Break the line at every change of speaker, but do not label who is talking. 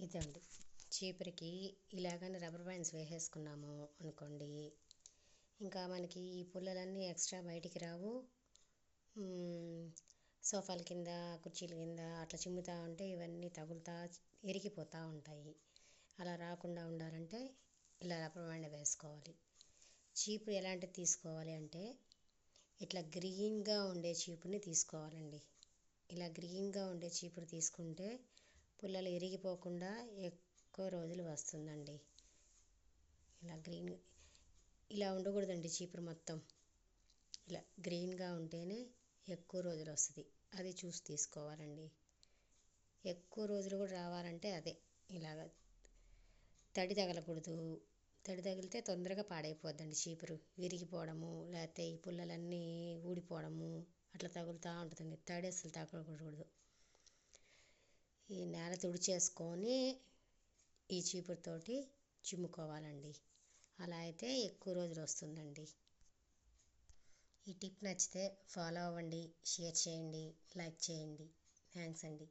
ఇదండి. చీపురికి ఇలాగని rubber bands వేసేసుకున్నాము అనుకోండి. ఇంకా మనకి ఈ పుల్లలన్నీ ఎక్స్ట్రా బయటికి రావు. సోఫాల కింద కుర్చీల కింద అట్లా చిమ్ముతూ ఉంటే ఇవన్నీ తగులుతూ ఇరిగిపోతూ ఉంటాయి. అలా రాకుండా ఉండాలంటే ఇలా రబ్బర్ బ్యాండ్ వేసుకోవాలి. చీపురు ఎలాంటిది తీసుకోవాలి అంటే ఇట్లా గ్రీన్గా ఉండే చీపురుని తీసుకోవాలండి. ఇలా గ్రీన్గా ఉండే చీపురు తీసుకుంటే పుల్లలు ఇరిగిపోకుండా ఎక్కువ రోజులు వస్తుందండి. ఇలా గ్రీన్ ఇలా ఉండకూడదండి చీపురు మొత్తం. ఇలా గ్రీన్గా ఉంటేనే ఎక్కువ రోజులు వస్తుంది. అది చూసి తీసుకోవాలండి. ఎక్కువ రోజులు కూడా రావాలంటే అదే. ఇలాగ తడి తగలకూడదు. తడి తగిలితే తొందరగా పాడైపోద్దండి చీపురు. విరిగిపోవడము లేకపోతే ఈ పుల్లలన్నీ ఊడిపోవడము అట్లా తగులుతూ ఉంటుందండి. తడి అసలు తగలకూడదు. ఈ నేల తుడిచేసుకొని ఈ చీపురుతోటి చిమ్ముకోవాలండి. అలా అయితే ఎక్కువ రోజులు వస్తుందండి. ఈ టిప్ నచ్చితే ఫాలో అవ్వండి షేర్ చేయండి లైక్ చేయండి. థ్యాంక్స్ అండి.